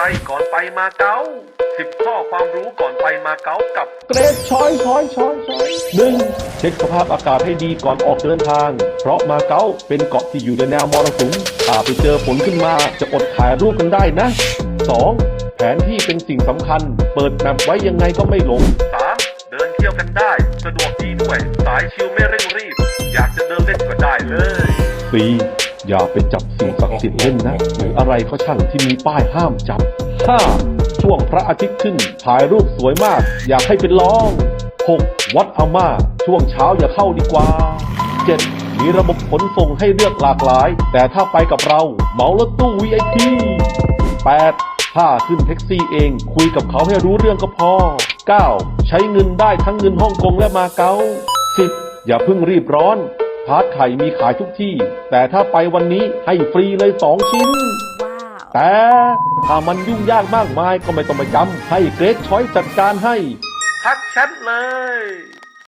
ไรก่อนไปมาเก๊า10ข้อความรู้ก่อนไปมาเก๊ากับเกรดช้อยช้อยช้อยช้อยหนึ่งเช็คสภาพอากาศให้ดีก่อนออกเดินทาง เพราะมาเก๊าเป็นเกาะที่อยู่ในแนวมรสุมถ้าไปเจอฝนขึ้นมาจะอดถ่ายรูปกันได้นะ 2. แผนที่เป็นสิ่งสำคัญ เปิดแมปไว้ยังไงก็ไม่หลง 3. เดินเที่ยวกันได้ สะดวกดีด้วย สายชิลไม่เร่งรีบ อยากจะเดินเล่นก็ได้เลย 4. อย่าไปจับสิ่งศักดิ์สิทธิ์เล่นนะ หรืออะไรก็ช่างที่มีป้ายห้ามจับ 5. ช่วงพระอาทิตย์ขึ้นถ่ายรูปสวยมาก อยากให้เป็นลอง 6. วัดอาม่า ช่วงเช้าอย่าเข้าดีกว่า 7. มีระบบขนส่งให้เลือกหลากหลาย แต่ถ้าไปกับเราเหมารถตู้ VIP 8. ถ้าขึ้นแท็กซี่เองคุยกับเขาให้รู้เรื่องก็พอ 9. ใช้เงินได้ทั้งเงินฮ่องกงและมาเก๊า 10. อย่าเพิ่งรีบร้อน พาร์ทไข่มีขายทุกที่ แต่ถ้าไปวันนี้ให้ฟรีเลย2ชิ้น ว้าว แต่ถ้ามันยุ่งยากมากมายก็ไม่ต้องไปจำให้เกรดช้อยจัดการให้ ทักแชทเลย